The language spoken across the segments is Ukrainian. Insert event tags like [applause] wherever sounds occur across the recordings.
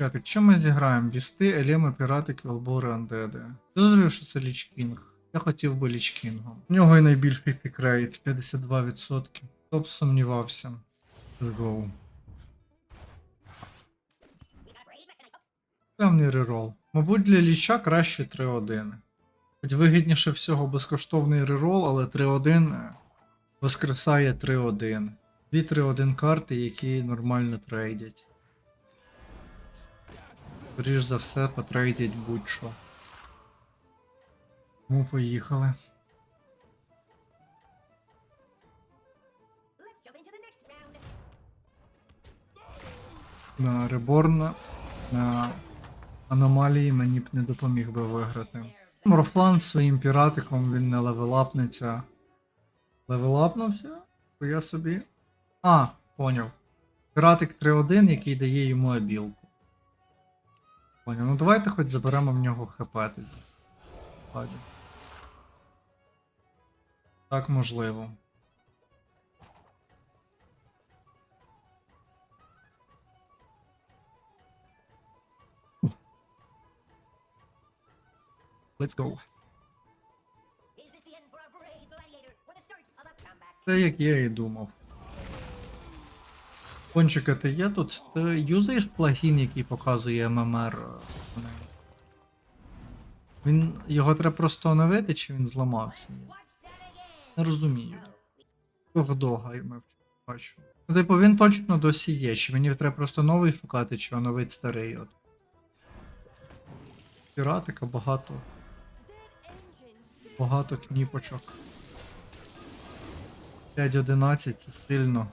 П'ятик, що ми зіграємо? Бісти, Елеми, пірати, квілбори, андеди. Підозрюю, що це Лічкінг. Я хотів би Лічкінгом. У нього і найбільший пікрейт 52%. Хто б сумнівався. Let's go. Певний рерол. Мабуть, для ліча краще 3-1. Хоч вигідніше всього безкоштовний рерол, але 3-1 воскресає 3-1. Дві 3-1 карти, які нормально трейдять. Скоріш за все, потрейдять будь-що. Тому поїхали. На Реборн, на аномалії мені б не допоміг би виграти. Морфлан своїм піратиком він не левелапнеться. Левелапнувся? То я собі. А, поняв. Піратик 3-1, який дає йому абілку. Поняв. Ну давайте хоч заберемо в нього ХП тоді. Ладно. Так можливо. Let's go. Це як я і думав. Пончика, ти є тут? Ти юзаєш плагін, який показує ММР? Він. Його треба просто оновити, чи він зламався? Не розумію. Дога мав бачу. Ну, типу, він точно досі є, чи мені треба просто новий шукати, чи оновить старий от. Піратика багато. Багато кніпочок. 5.11 це сильно.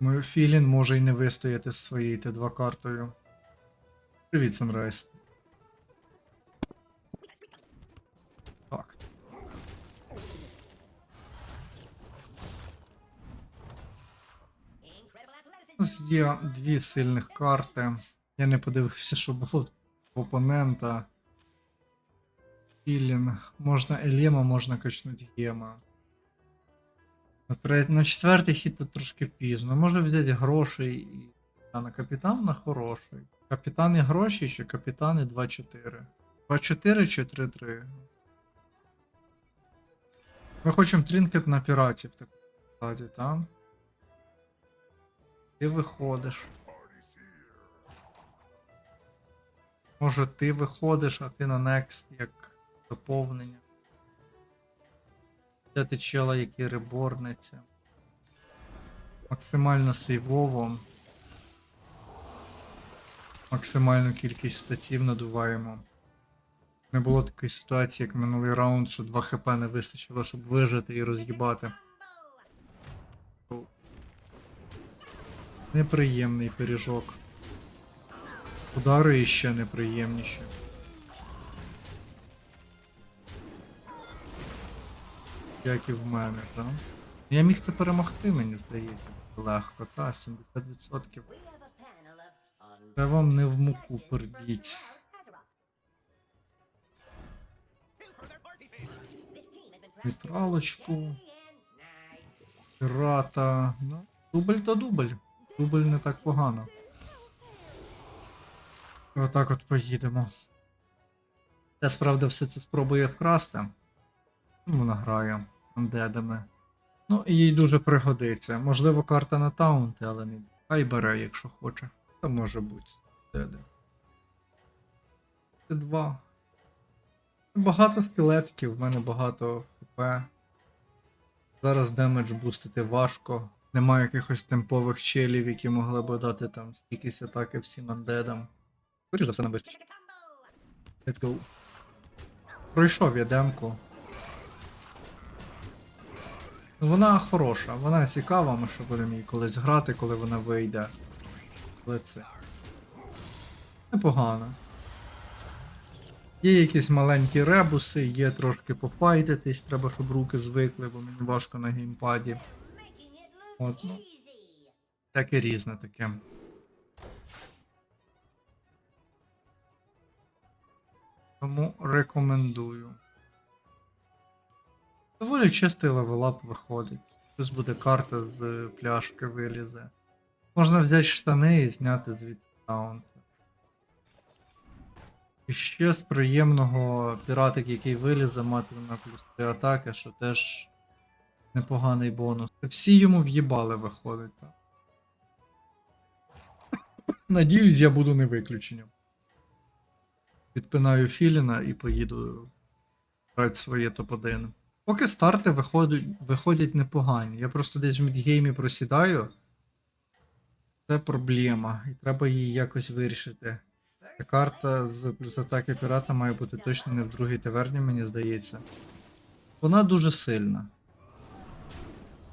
Мою Філін може й не вистояти з своєю Т2 картою. Привіт, Санрайз. Так. У нас є дві сильних карти. Я не подивився, що було в опонента. Філін. Можна Елєма, можна качнути Гема. На, на четвертий хід тут трошки пізно. Може взяти грошей і. А на капітана хороший. Капітани гроші чи капітани 2-4? 2-4 чи 3-3? Ми хочемо трінкет на піратів так сказати, так? Ти виходиш. Може ти виходиш, а ти на next як доповнення. Це ти чела, який реборниться. Максимально сейвово. Максимальну кількість статів надуваємо. Не було такої ситуації, як минулий раунд, що 2 хп не вистачило, щоб вижити і роз'їбати. Неприємний пиріжок. Удари іще неприємніші. Як і в мене, так? Я міг це перемогти, мені здається. Легко, та, 70%. We have a panel of Це вам не в муку пердіть. Вітралочку, пірата. Ну, дубль то дубль. Дубль не так погано. Отак от поїдемо. Те справді все це спробує вкрасти. Вона грає андедами. Ну, і їй дуже пригодиться. Можливо, карта на таунти, але не. Хай бере, якщо хоче. Це може бути. Деде. Це два. Багато скелетиків, в мене багато хп. Зараз демедж бустити важко. Немає якихось темпових челів, які могли б дати там стікісь атаки всім андедам. Скоріше за все вистачить. Let's go. Пройшов я демку. Вона хороша, вона цікава, ми ще будемо її колись грати, коли вона вийде. Але це. Непогано. Є якісь маленькі ребуси, є трошки пофайтитись, треба, щоб руки звикли, бо мені важко на геймпаді. От, ну. Таке різне таке. Тому рекомендую. Доволі чистий левелап виходить. Плюс буде карта з пляшки вилізе. Можна взяти штани і зняти звідти таунт. І ще з приємного піратик, який вилізе, матиме плюс 3 атаки, що теж непоганий бонус. Всі йому в'їбали виходить. Так. Надіюсь, я буду не виключенням. Відпинаю Філіна і поїду грати своє топ-1. Поки старти виходять, виходять непогані. Я просто десь в мідгеймі просідаю. Це проблема, і треба її якось вирішити. Ця карта з плюс атаки пірата має бути точно не в другій таверні, мені здається. Вона дуже сильна.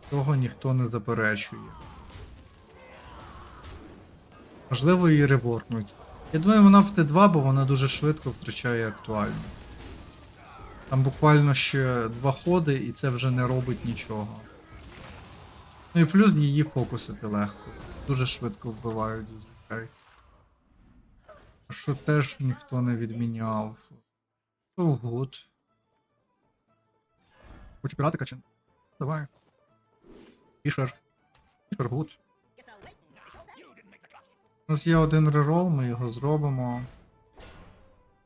Того ніхто не заперечує. Можливо, її реворкнуть. Я думаю, вона в Т2, бо вона дуже швидко втрачає актуальність. Там буквально ще два ходи, і це вже не робить нічого. Ну і плюс її фокусити легко. Дуже швидко вбивають зазвичай. Що теж ніхто не відміняв. So good. Хочу пірати качин? Давай. Фішер. Фішер гуд. У нас є один рерол, ми його зробимо.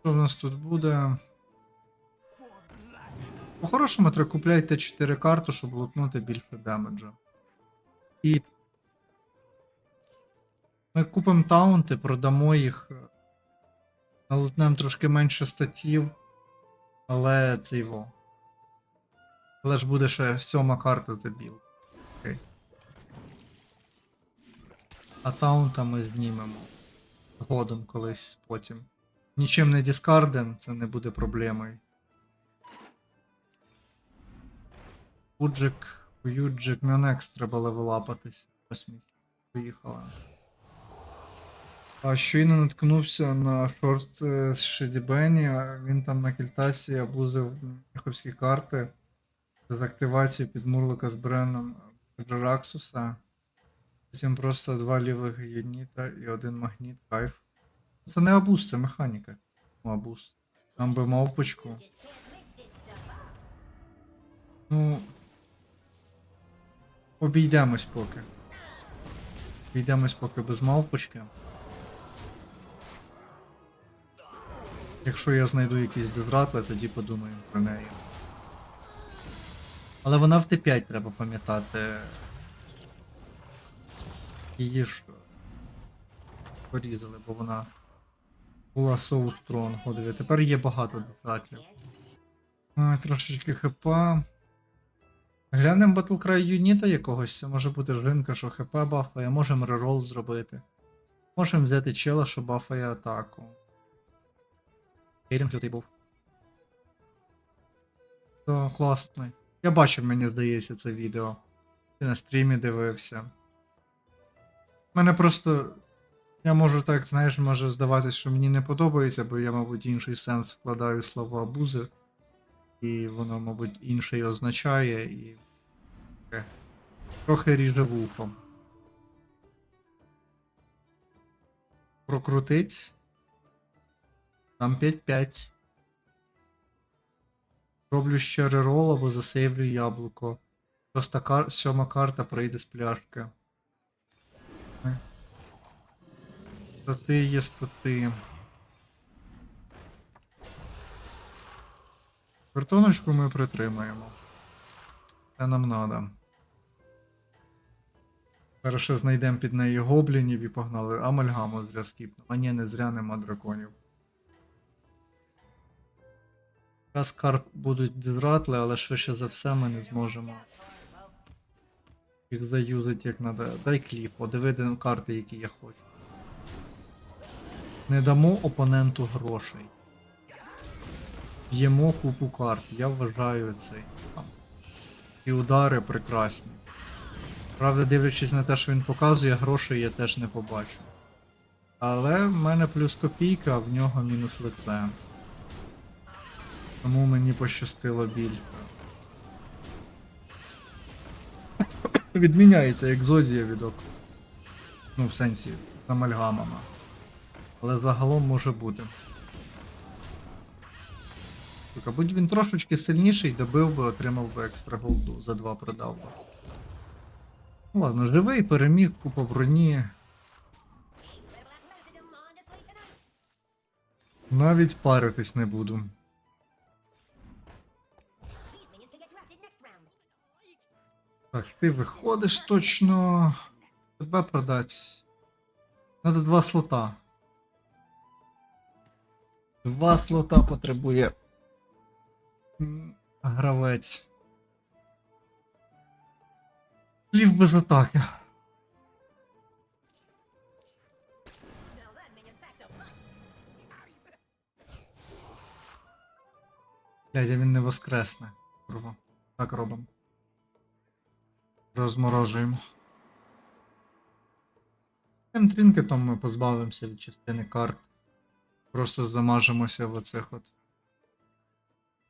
Що в нас тут буде? По-хорошому треба купляти Т4 карту, щоб лутнути більше демеджа. І ми купимо таунти, продамо їх. Налутнемо трошки менше статів. Але це його. Але ж буде ще сьома карта за біл. Окей. А таунта ми знімемо. Згодом колись потім. Нічим не дискардем, це не буде проблемою. Уджик, Юджик, на Next треба левелапатись. Ось мій. Поїхала. А щойно наткнувся на шорт е, з Шедібені, він там на кільтасі абузив міховські карти з активацією під Мурлика з Бреном Джераксуса. Потім просто два лівих юніта і один магніт, кайф. Це не абуз, це механіка. Ну, абуз. Там би мавпочку. Ну. Обійдемось поки. Обійдемось поки без мавпочки. Якщо я знайду якісь дезратли, тоді подумаємо про неї. Але вона в Т5 треба пам'ятати. Її ж порізали, бо вона була. О, тепер є багато дезратлів. Трошечки хп. Глянемо Battlecry юніта якогось, це може бути жінка, що хп бафає, можемо рерол зробити. Можемо взяти чела, що бафає атаку. Кейлінг лютий був. То класний. Я бачив, мені здається, це відео. Ти на стрімі дивився. Мене просто. Я можу так, знаєш, може здаватись, що мені не подобається, бо я, мабуть, інший сенс вкладаю в слова абузи. І воно, мабуть, інше й означає, і. Трохи ріже вухом. Прокрутить. Там 5-5. Роблю ще рерол або засейвлю яблуко. Просто кар... сьома карта прийде з пляшки. Е. Стати є стати. Картоночку ми притримаємо. Це нам надо. Перше знайдемо під неї гоблінів і погнали. Амальгаму зря скіпну. А ні, не зря нема драконів. Зараз карп будуть дезратли, але швидше за все ми не зможемо їх заюзати як надо. Дай кліп, подиви карти, які я хочу. Не дамо опоненту грошей. Б'ємо купу карт. Я вважаю цей. І удари прекрасні. Правда, дивлячись на те, що він показує, грошей я теж не побачу. Але в мене плюс копійка, а в нього мінус лице. Тому мені пощастило більше. [coughs] Відміняється екзозія відок. Ну, в сенсі, з амальгамами. Але загалом може бути. Сука, будь він трошечки сильніший, добив би, отримав би екстра голду, за два продав би. Ну ладно, живий, переміг, купа броні. Навіть паритись не буду. Так, ти виходиш точно. Тебе продать. Надо два слота. Два слота потребує. Гравець. Лів без атаки. Дядя, він не воскресне. Курва. Так робимо. Розморожуємо. Тим трінкетом ми позбавимося від частини карт. Просто замажемося в оцих от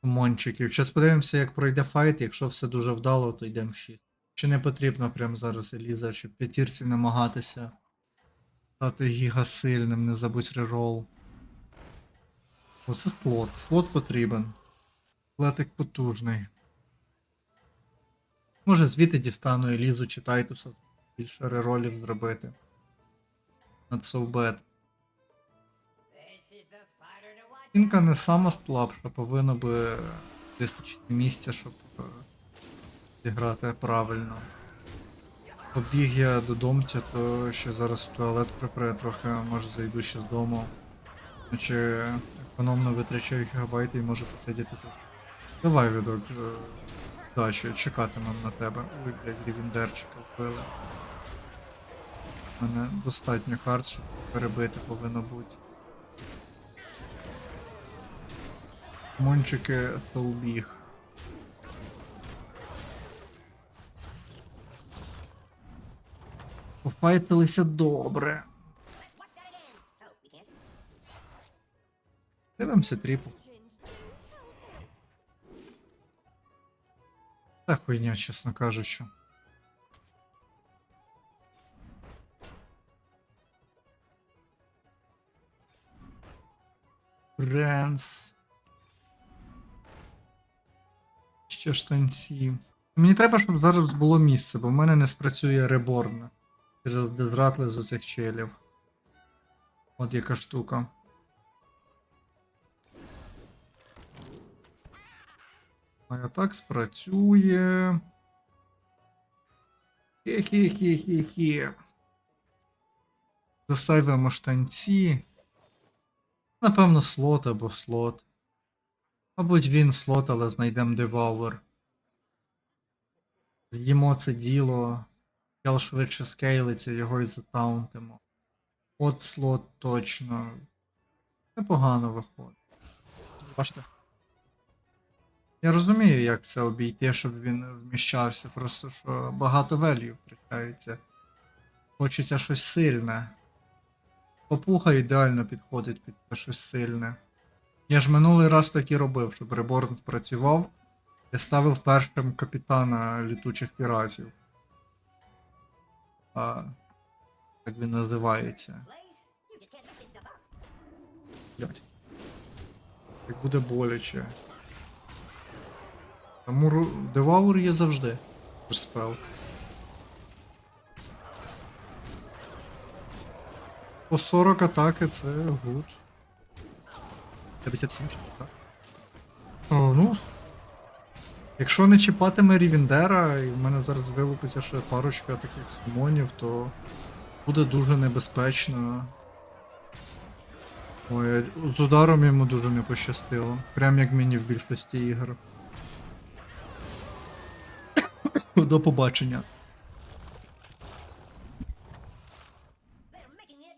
мончиків. Зараз подивимося, як пройде файт. Якщо все дуже вдало, то йдемо в 6. Чи не потрібно прямо зараз Еліза, в п'ятірці намагатися стати гігасильним, не забудь рерол. Оце слот. Слот потрібен. Атлетик потужний. Може звідти дістану Елізу чи Тайтуса більше реролів зробити. Над So. Fighter. Інка не сама слабша, повинно би вистачити місця, щоб е, зіграти правильно. Побіг я до домтя, то ще зараз в туалет припре трохи, може зайду ще з дому. Наче економно витрачаю гігабайти і можу посидіти тут. Давай, відок, е, дачі, чекатимем на тебе. Ой, блядь, рівіндерчика вбили. У мене достатньо карт, щоб перебити повинно бути. Мончики толбіг. Пофайтилися добре. Дивимося тріпл. Та хуйня, чесно кажучи. Ренс. Ще штанці. Мені треба, щоб зараз було місце, бо в мене не спрацює реборн. Через дезратли з оцих челів. От яка штука. А так спрацює. Хе-хе-хе-хе-хе. Засайваємо штанці. Напевно, слот або слот. Мабуть, він слот, але знайдемо девауер. З'їмо це діло. Чел швидше скейлиться, його і затаунтимо. От слот точно. Непогано виходить. Бачите? Я розумію, як це обійти, щоб він вміщався, просто що багато велів втрачається. Хочеться щось сильне. Попуха ідеально підходить під це щось сильне. Я ж минулий раз так і робив, щоб Реборн спрацював. Я ставив першим капітана літучих піратів. А, як він називається. Блять. Як буде боляче. Тому Деваур є завжди. Спел. По 40 атаки це гуд. 57, так? О, ну. Якщо не чіпатиме Рівіндера, і в мене зараз вилупиться ще парочка таких сумонів, то буде дуже небезпечно. Ой, з ударом йому дуже не пощастило. Прям як мені в більшості ігор. До побачення.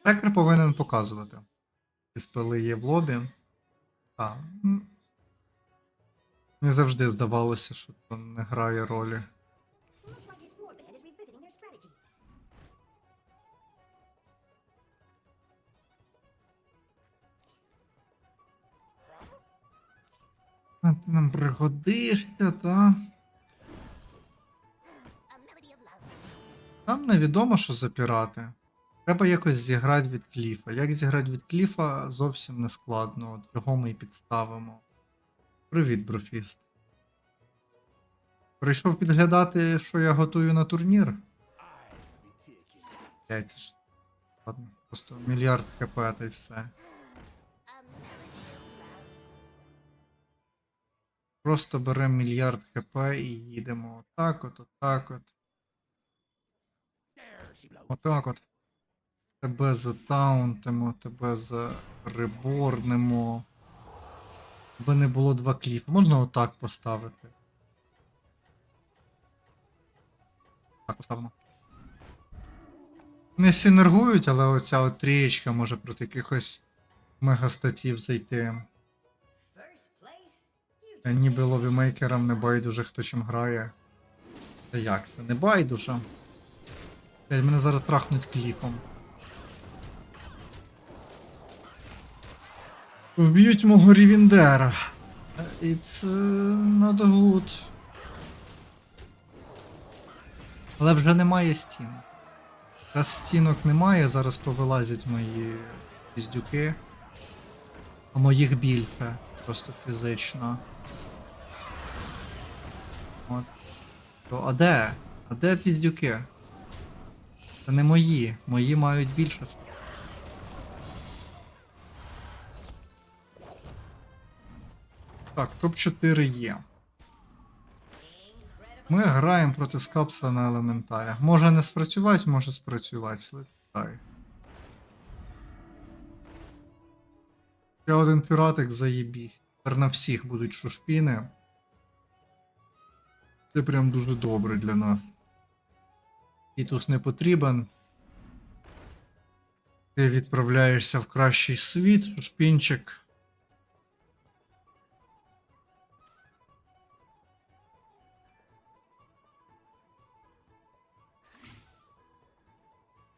Трекер повинен показувати. Ці спели є в лобі. М. Мені завжди здавалося, що це не грає ролі. А ти нам пригодишся, та. Нам невідомо, що за пірати. Треба якось зіграти від кліфа. Як зіграти від кліфа зовсім не складно. Його ми і підставимо. Привіт, брофіст. Прийшов підглядати, що я готую на турнір. Це ж. Ладно, просто мільярд хп та й все. Просто беремо мільярд хп і їдемо отак от, отак от. Отак от. Тебе затаунтимо, тебе зареборнимо. Аби не було два кліпи. Можна отак поставити. Так, поставимо. Не синергують, але оця от трієчка може проти якихось мегастатів зайти. Та Ніби ловімейкерам не байдуже хто чим грає. Та як це? Не байдуже. Мене зараз трахнуть кліпом. Вб'ють мого. It's uh, not good. Але вже немає стін. Раз стінок немає, зараз повилазять мої піздюки. А моїх більше. Просто фізично. От. То, а де? А де піздюки? Це не мої. Мої мають більше. ст- Так, топ-4 є. Ми граємо проти скапса на елементарях. Може не спрацювати, може спрацювати. Слухай. Ще один піратик заєбісь. Тепер на всіх будуть шушпіни. Це прям дуже добре для нас. Тітус не потрібен. Ти відправляєшся в кращий світ, шушпінчик.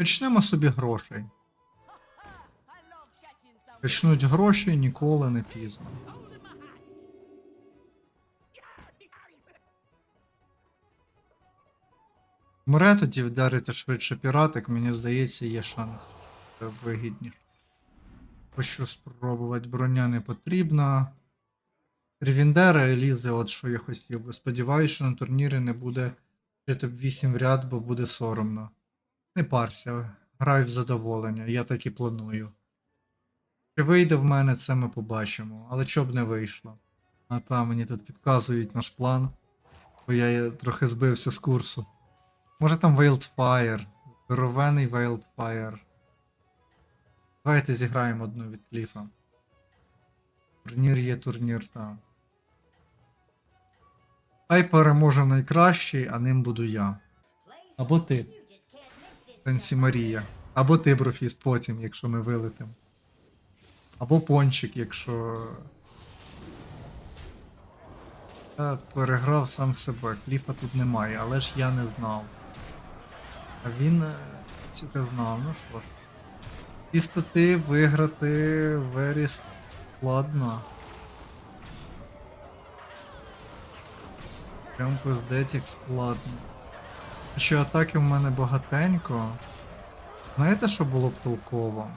Почнемо собі грошей. Почнуть гроші ніколи не пізно. Мре тоді вдарити швидше піратик, мені здається, є шанс. Це вигідніше. Хочу спробувати, броня не потрібна. Рівіндера Елізи, от що я хотів би. Сподіваюсь, що на турнірі не буде топ-8 в ряд, бо буде соромно. Не парся, грай в задоволення, я так і планую. Чи вийде в мене, це ми побачимо, але щоб не вийшло. А там мені тут підказують наш план, бо я трохи збився з курсу. Може там Wildfire, здоровений Wildfire. Давайте зіграємо одну від кліфа. Турнір є турнір там. Хай переможе найкращий, а ним буду я. Або ти, Сенсі Марія. Або ти, Брофіст, потім, якщо ми вилетимо. Або пончик, якщо. Я переграв сам себе. Кліфа тут немає, але ж я не знав. А він е, знав, ну що ж. Ці стати виграти вері складно. Прям пиздець як складно. Що атаки в мене багатенько. Знаєте, що було б толково?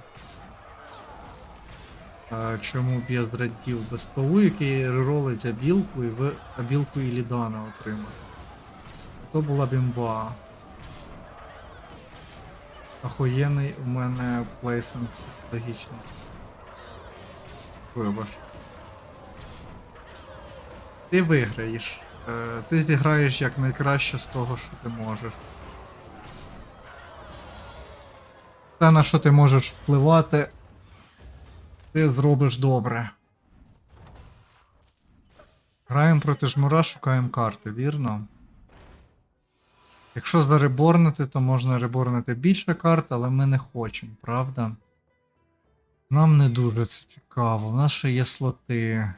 А, чому б я зрадів без пилу, який реролить абілку і ви абілку і лідана отримати? То була б імба. Охуєнний у мене плейсмент психологічний. Вибач. Ти виграєш. Е, Ти зіграєш як найкраще з того, що ти можеш. Те, на що ти можеш впливати, ти зробиш добре. Граємо проти жмура, шукаємо карти, вірно? Якщо зареборнити, то можна реборнити більше карт, але ми не хочемо, правда? Нам не дуже це цікаво. У нас ще є слоти.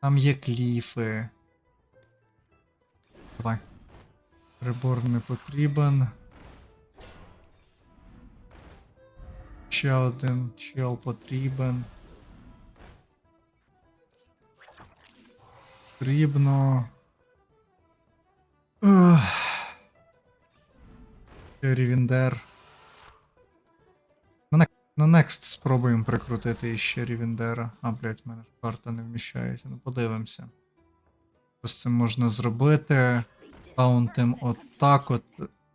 Там є кліфи. Реборн не потрібен. Ще один чел потрібен. Потрібно. Рівіндер. На, на Next спробуємо прикрутити іще Рівіндера. А, блять, в мене ж карта не вміщається. Ну подивимося. Що з цим можна зробити? Таунтим отак от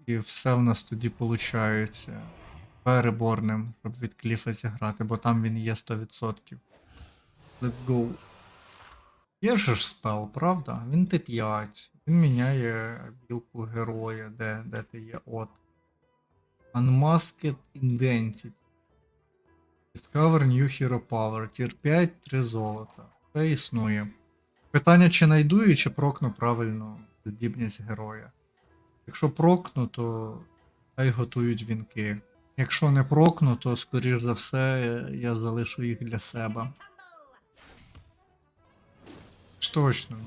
І все в нас тоді виходить переборним, щоб від кліфа зіграти, бо там він є 100%. Let's go. Є ж спел, правда? Він Т5. Він міняє білку героя, де, де ти є от. Unmasked Identity. Discover New Hero Power. Tier 5, 3 золота. Це існує. Питання, чи найду і чи прокну правильно здібність героя. Якщо прокну, то хай готують вінки. Якщо не прокну, то скоріш за все я залишу їх для себе. Ж Точно.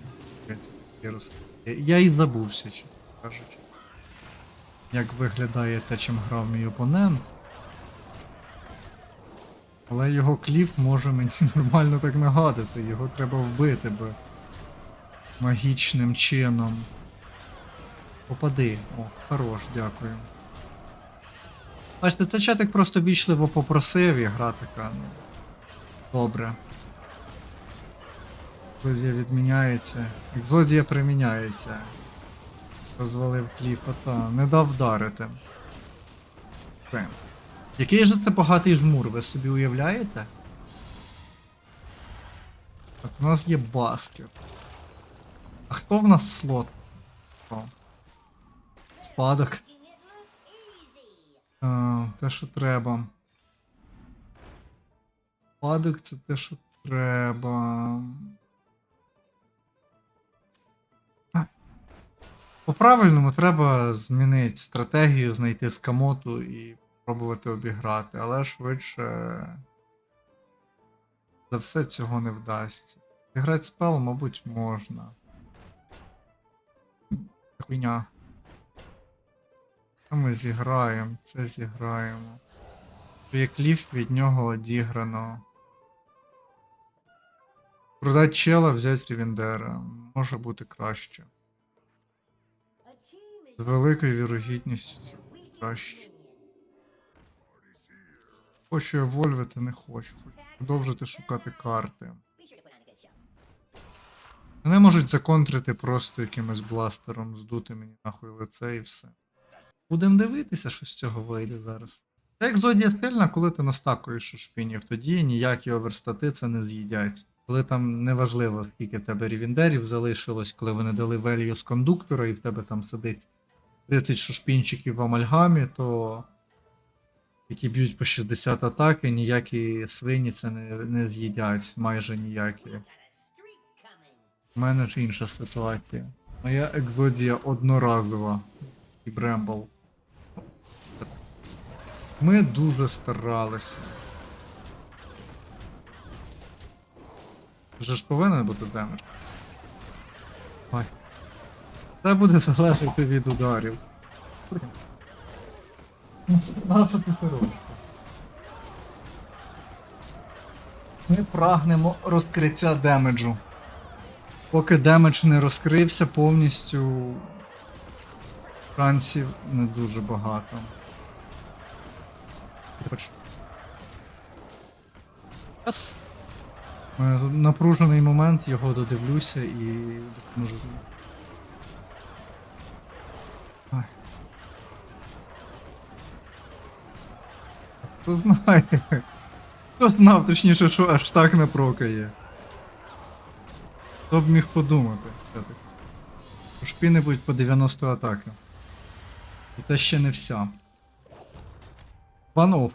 я і забувся, чесно кажучи. Як виглядає те, чим грав мій опонент. Але його кліф може мені [laughs] нормально так нагадати. Його треба вбити би. Магічним чином. Попади. О, хорош, дякую. Бачите, це чатик просто вічливо попросив і гра така, ну. Добре. Екзодія відміняється. Екзодія приміняється. Розвалив кліпа, та не дав вдарити. Який же це багатий жмур, ви собі уявляєте? Так, у нас є баскет. А хто в нас слот? Спадок. А, те, що треба. Спадок це те, що треба. По-правильному треба змінити стратегію, знайти скамоту і пробувати обіграти, але швидше за все цього не вдасться. Грати спел, мабуть, можна. Хуйня. Це ми зіграємо, це зіграємо. Є кліф від нього одіграно. Продать чела, взяти Рівендера. Може бути краще. З великою вірогідністю це weak краще. Хочу евольвити, не хочу. Хочу продовжити шукати карти. Мене можуть законтрити просто якимось бластером, здути мені нахуй лице і все. Будем дивитися, що з цього вийде зараз. Це екзодія стильна, коли ти настакуєш у шпінів, тоді ніякі оверстати це не з'їдять. Коли там неважливо, скільки в тебе рівіндерів залишилось, коли вони дали велію з кондуктора і в тебе там сидить 30 шушпінчиків в амальгамі, то які б'ють по 60 атаки, ніякі свині це не, не з'їдять, майже ніякі. У мене ж інша ситуація. Моя екзодія одноразова. І Брембл. Ми дуже старалися. Вже ж повинен бути демедж. Ой. Це буде залежати від ударів. На що ти це? Ми прагнемо розкриття демеджу. Поки демедж не розкрився повністю. Шансів не дуже багато. Е, Напружений момент, його додивлюся і допоможу. Хто знає? Хто знав точніше, що аж так не прокає. Хто б міг подумати? У шпіни будуть по 90 атаки. І це ще не вся. One off.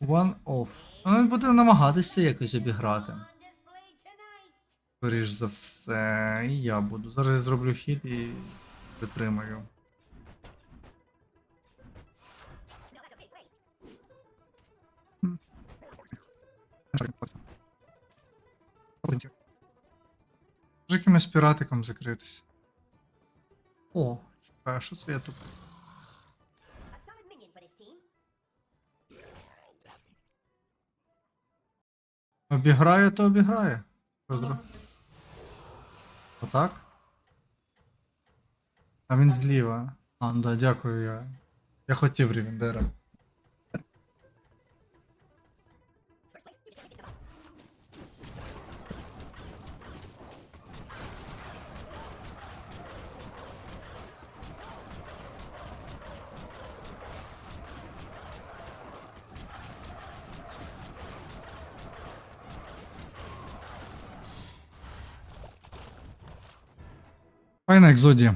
One off. Ну, Він буде намагатися якось обіграти. Скоріш за все, і я буду. Зараз я зроблю хід і витримаю. Wait. Може якимось піратиком закритися. О, чекай, що це я тут? Обіграє, то обіграє. Отак? А він зліва. А, да, дякую я. Я хотів Рівендера. Файна екзодія.